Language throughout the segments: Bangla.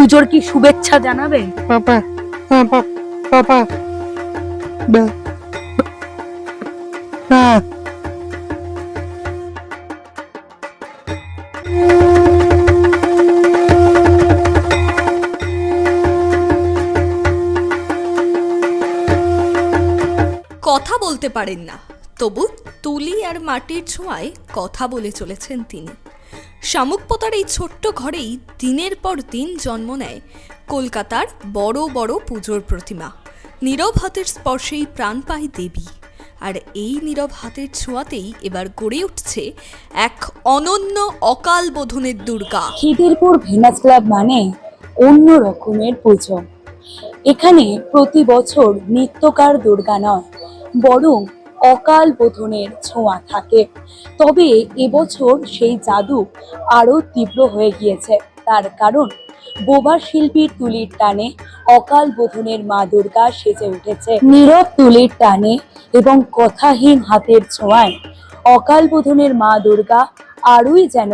পুজোর কি শুভেচ্ছা জানাবে? পাপা পাপা পাপা। না কথা বলতে পারেন না। তবু তুলি আর মাটির ছোঁয়ায় কথা বলে চলেছেন তিনি। শামুকপোতার এই ছোট্ট ঘরেই দিনের পর দিন জন্ম নেয় কলকাতার বড় বড় পুজোর প্রতিমা। নীরব হাতের স্পর্শেই প্রাণ পায় দেবী। আর এই নীরব হাতের ছোঁয়াতেই এবার গড়ে উঠছে এক অনন্য অকাল বোধনের দুর্গা। খিদিরপুর ভেনাস ক্লাব মানে অন্য রকমের পুজো। এখানে প্রতি বছর নিত্যকার দুর্গা নয়, বরং অকাল বোধনের ছোঁয়া থাকে। তবে এবছর সেই জাদু আরও তীব্র হয়ে গিয়েছে। তার কারণ, বোবা শিল্পীর তুলির টানে অকাল বোধনের মা দুর্গা সেজে উঠেছে। নীরব তুলির টানে এবং কথাহীন হাতের ছোঁয়ায় অকাল বোধনের মা দুর্গা আরোই যেন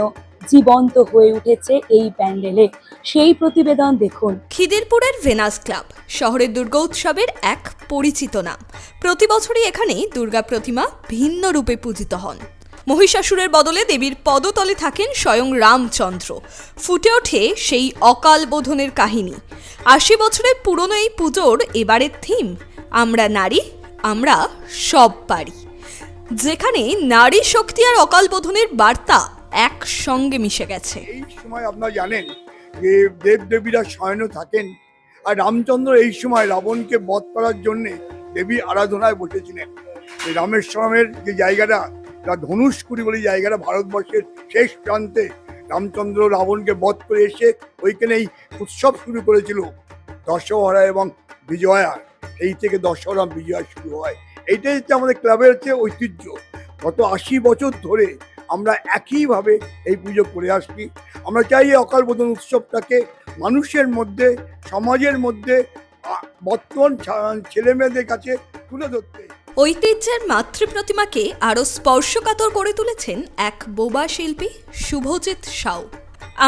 জীবন্ত হয়ে উঠেছে এই প্যান্ডেলে। সেই প্রতিবেদন দেখুন। খিদিরপুরের ভেনাস ক্লাব শহরের দুর্গা উৎসবের এক পরিচিত নাম। প্রতি বছরই এখানে দুর্গা প্রতিমা ভিন্ন রূপে পূজিত হন। মহিষাসুরের বদলে দেবীর পদতলে থাকেন স্বয়ং রামচন্দ্র। ফুটে ওঠে সেই অকাল বোধনের কাহিনী। আশি বছরের পুরনো এই পুজোর এবারের থিম আমরা নারী আমরা সব পারি। যেখানে নারী শক্তি আর অকাল বোধনের বার্তা একসঙ্গে মিশে গেছে। এই সময় আপনারা জানেন যে দেব দেবীরা থাকেন। আর রামচন্দ্র এই সময় রাবণকে বধ করার জন্যে দেবী আরাধনায় বসেছিলেন। এই রামেশ্বরমের যে জায়গাটা যা ধনুষ্কুড়ি বলে জায়গাটা ভারতবর্ষের শেষ প্রান্তে, রামচন্দ্র রাবণকে বধ করে এসে ওইখানেই উৎসব শুরু করেছিল, দশহরা এবং বিজয়া। এই থেকে দশহরা বিজয়া শুরু হয়। এইটাই হচ্ছে আমাদের ক্লাবের হচ্ছে ঐতিহ্য। গত আশি বছর ধরে আমরা একইভাবে এই পুজো করে আসছি। আমরা চাই অকাল বোধন উৎসবটাকে মানুষের মধ্যে, সমাজের মধ্যে বর্তমান ছেলে মেয়েদের কাছে তুলে ধরতে। ঐতিহ্যের মাতৃ প্রতিমাকে আরও স্পর্শকাতর করে তুলেছেন এক বোবা শিল্পী শুভজিৎ সাউ।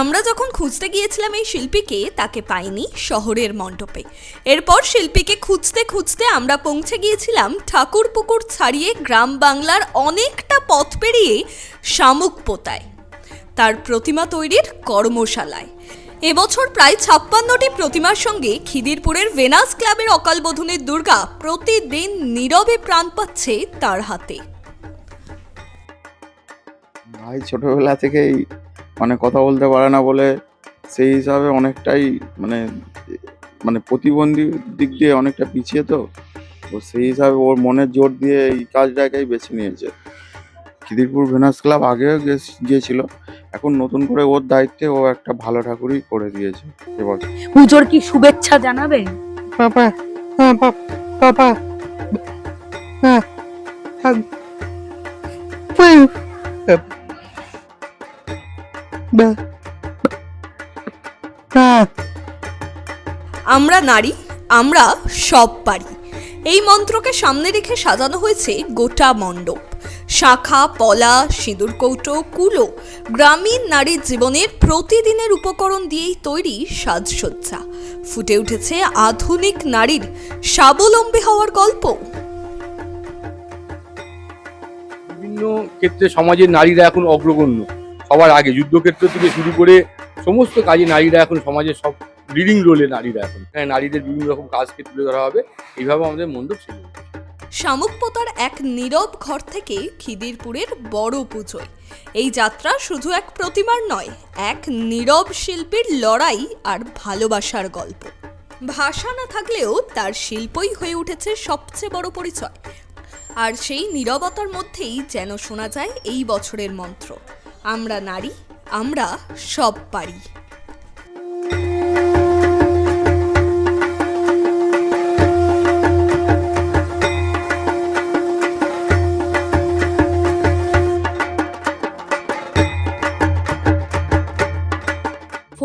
আমরা যখন খুঁজতে গিয়েছিলাম এই শিল্পীকে, তাকে পাইনি শহরের মণ্ডপে। এরপর শিল্পীকে খুঁজতে খুঁজতে আমরা পৌঁছে গিয়েছিলাম ঠাকুর পুকুর ছাড়িয়ে গ্রাম বাংলার অনেকটা পথ পেরিয়ে শামুক পোতায় তার প্রতিমা তৈরির কর্মশালায়। এবছর প্রায় ছাপ্পান্নটি প্রতিমার সঙ্গে খিদিরপুরের ভেনাস ক্লাবের অকালবোধনের দুর্গা প্রতিদিন নীরবে প্রাণ পাচ্ছে তার হাতে। ভাই ছোটবেলা থেকেই মানে কথা বলতে পারে না বলে সেই হিসাবে অনেকটাই মানে মানে প্রতিবন্ধী দিক দিয়ে অনেকটা পিছিয়ে তো তো সেই হিসাবে ওর মনের জোর দিয়ে এই কাজটাকেই বেছে নিয়েছে। খিদিরপুর ভেনাস ক্লাব আগেও গিয়েছিল এখন নতুন করে ওর দায়িত্বে ও একটা ভালো ঠাকুরই করে দিয়েছে এবছর পুজোর কি শুভেচ্ছা জানাবে? পাপা পাপা পাপা। হ্যাঁ বা। না আমরা নারী আমরা সব পারি। এই মন্ত্রকে সামনে রেখে সাজানো হয়েছে গোটা মণ্ডপ। শাখা, পলা, সিঁদুর কৌটো, কুলো গ্রামীণ নারীর জীবনের প্রতিদিনের উপকরণ দিয়েই তৈরি সাজসজ্জা। ফুটে উঠেছে আধুনিক নারীর স্বাবলম্বী হওয়ার গল্প। বিভিন্ন ক্ষেত্রে সমাজের নারীরা এখন অগ্রগণ্য। সবার আগে যুদ্ধক্ষেত্র থেকে শুরু করে সমস্ত কাজে নারীরা এখন সমাজের সব লিডিং রোলে নারীরা এখন। নারীদের বিভিন্ন রকম কাজকে তুলে ধরা হবে। এইভাবে আমাদের মণ্ডপ ছিল শামুকপোতার এক নীরব ঘর থেকে খিদিরপুরের বড় পুজোয়। এই যাত্রা শুধু এক প্রতিমার নয়, এক নীরব শিল্পীর লড়াই আর ভালোবাসার গল্প। ভাষা না থাকলেও তার শিল্পই হয়ে উঠেছে সবচেয়ে বড় পরিচয়। আর সেই নীরবতার মধ্যেই যেন শোনা যায় এই বছরের মন্ত্র, আমরা নারী, আমরা সব পারি।